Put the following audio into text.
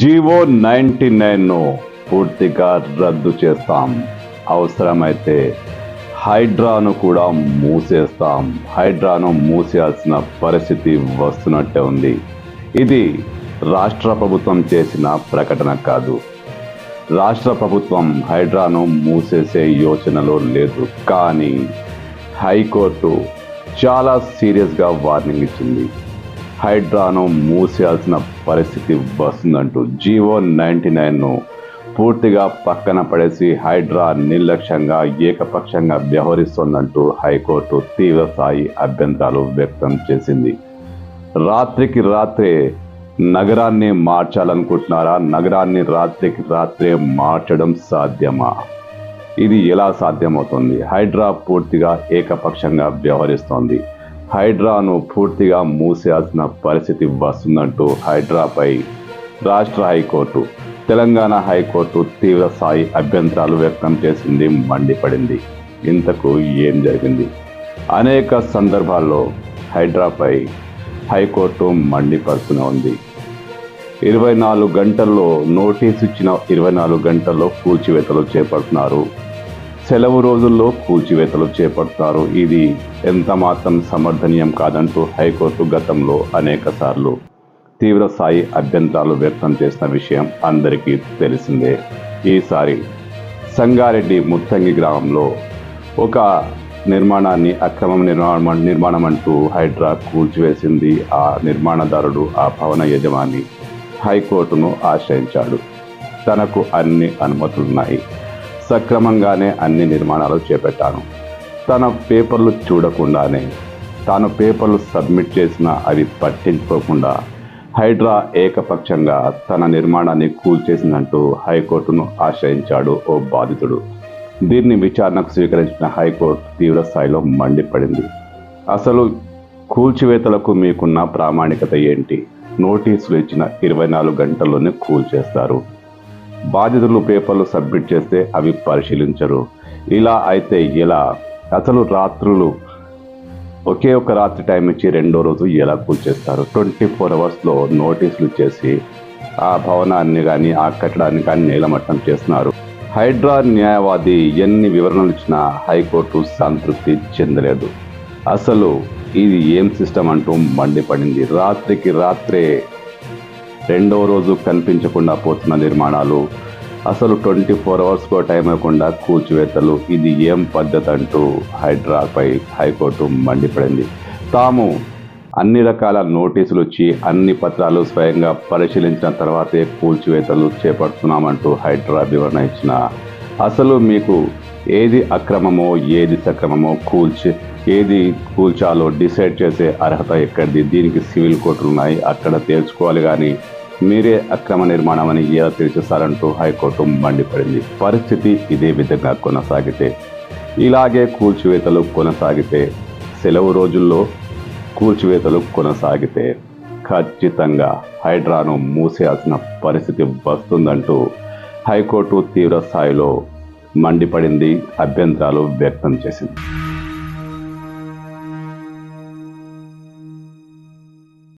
GO ninety నైన్ను పూర్తిగా రద్దు చేస్తాం. అవసరమైతే హైడ్రాను కూడా మూసేస్తాం. హైడ్రాను మూసేయాల్సిన పరిస్థితి వస్తున్నట్టే ఉంది. ఇది రాష్ట్ర ప్రభుత్వం చేసిన ప్రకటన కాదు. రాష్ట్ర ప్రభుత్వం హైడ్రాను మూసేసే యోచనలో లేదు. కానీ హైకోర్టు చాలా సీరియస్గా వార్నింగ్ ఇచ్చింది. హైడ్రాను మూసేయాల్సిన పరిస్థితి వస్తుందంటూ జీవో నైంటీ నైన్ను పూర్తిగా పక్కన పడేసి హైడ్రా నిర్లక్ష్యంగా ఏకపక్షంగా వ్యవహరిస్తోందంటూ హైకోర్టు తీవ్రస్థాయి అభ్యంతరాలు వ్యక్తం చేసింది. రాత్రికి రాత్రే నగరాన్ని మార్చాలనుకుంటున్నారా? నగరాన్ని రాత్రికి రాత్రే మార్చడం సాధ్యమా? ఇది ఎలా సాధ్యమవుతుంది? హైడ్రా పూర్తిగా ఏకపక్షంగా వ్యవహరిస్తోంది. హైడ్రాను పూర్తిగా మూసేయాల్సిన పరిస్థితి వస్తుందంటూ హైడ్రాపై రాష్ట్ర హైకోర్టు తెలంగాణ హైకోర్టు తీవ్ర స్థాయి అభ్యంతరాలు వ్యక్తం చేసింది మండిపడింది. ఇంతకు ఏం జరిగింది? అనేక సందర్భాల్లో హైడ్రాపై హైకోర్టు మండిపడుతూనే ఉంది. ఇరవై నాలుగు గంటల్లో నోటీస్ ఇచ్చిన ఇరవై నాలుగు గంటల్లో కూల్చివేతలు చేపడుతున్నారు. సెలవు రోజుల్లో కూల్చివేతలు చేపడతారు. ఇది ఎంత మాత్రం సమర్థనీయం కాదంటూ హైకోర్టు గతంలో అనేక సార్లు తీవ్ర స్థాయి అభ్యంతరాలు వ్యక్తం చేసిన విషయం అందరికీ తెలిసిందే. ఈసారి సంగారెడ్డి ముత్తంగి గ్రామంలో ఒక నిర్మాణాన్ని అక్రమ నిర్మాణం నిర్మాణం అంటూ హైడ్రా కూల్చివేసింది ఆ నిర్మాణదారుడు ఆ భవన యజమాని హైకోర్టును ఆశ్రయించాడు. తనకు అన్ని అనుమతులున్నాయి. సక్రమంగానే అన్ని నిర్మాణాలు చేపట్టాను. తన పేపర్లు చూడకుండానే తాను పేపర్లు సబ్మిట్ చేసిన అవి పట్టించుకోకుండా హైడ్రా ఏకపక్షంగా తన నిర్మాణాన్ని కూల్చేసిందంటూ హైకోర్టును ఆశ్రయించాడు ఓ బాధితుడు. దీన్ని విచారణకు స్వీకరించిన హైకోర్టు తీవ్ర స్థాయిలో మండిపడింది. అసలు కూల్చివేతలకు మీకున్న ప్రామాణికత ఏంటి? నోటీసులు ఇచ్చిన ఇరవై నాలుగు గంటల్లోనే కూల్చేస్తారు బాధితులు పేపర్లు సబ్మిట్ చేస్తే అవి పరిశీలించరు. ఇలా అయితే ఎలా? అసలు రాత్రులు ఒకే ఒక రాత్రి టైం ఇచ్చి రెండో రోజు ఎలా కూల్చేస్తారు ట్వంటీ ఫోర్ అవర్స్లో నోటీసులు ఇచ్చేసి ఆ భవనాన్ని కానీ ఆ కట్టడాన్ని కానీ నేలమట్టం చేస్తున్నారు. హైడ్రా న్యాయవాది ఎన్ని వివరణలు ఇచ్చినా హైకోర్టు సంతృప్తి చెందలేదు. అసలు ఇది ఏం సిస్టమ్ అంటూ మండిపడింది. రాత్రికి రాత్రే రెండో రోజు కనిపించకుండా పోతున్న నిర్మాణాలు. అసలు ట్వంటీ ఫోర్ అవర్స్కో టైం ఇవ్వకుండా కూల్చివేతలు. ఇది ఏం పద్ధతి అంటూ హైడ్రాపై హైకోర్టు మండిపడింది. తాము అన్ని రకాల నోటీసులు వచ్చి అన్ని పత్రాలు స్వయంగా పరిశీలించిన తర్వాతే కూల్చివేతలు చేపడుతున్నామంటూ హైడ్రా వివరణ ఇచ్చిన అసలు మీకు ఏది అక్రమమో ఏది సక్రమమో కూల్చి ఏది కూల్చాలో డిసైడ్ చేసే అర్హత ఎక్కడిది? దీనికి సివిల్ కోర్టులు ఉన్నాయి అక్కడ తేల్చుకోవాలి కానీ మీరే అక్రమ నిర్మాణం అని ఎలా తెలిసేస్తారంటూ హైకోర్టు మండిపడింది. పరిస్థితి ఇదే విధంగా కొనసాగితే ఇలాగే కూల్చివేతలు కొనసాగితే సెలవు రోజుల్లో కూల్చివేతలు కొనసాగితే ఖచ్చితంగా హైడ్రాను మూసేయాల్సిన పరిస్థితి వస్తుందంటూ హైకోర్టు తీవ్ర స్థాయిలో మండిపడింది అభ్యంతరాలు వ్యక్తం చేసింది.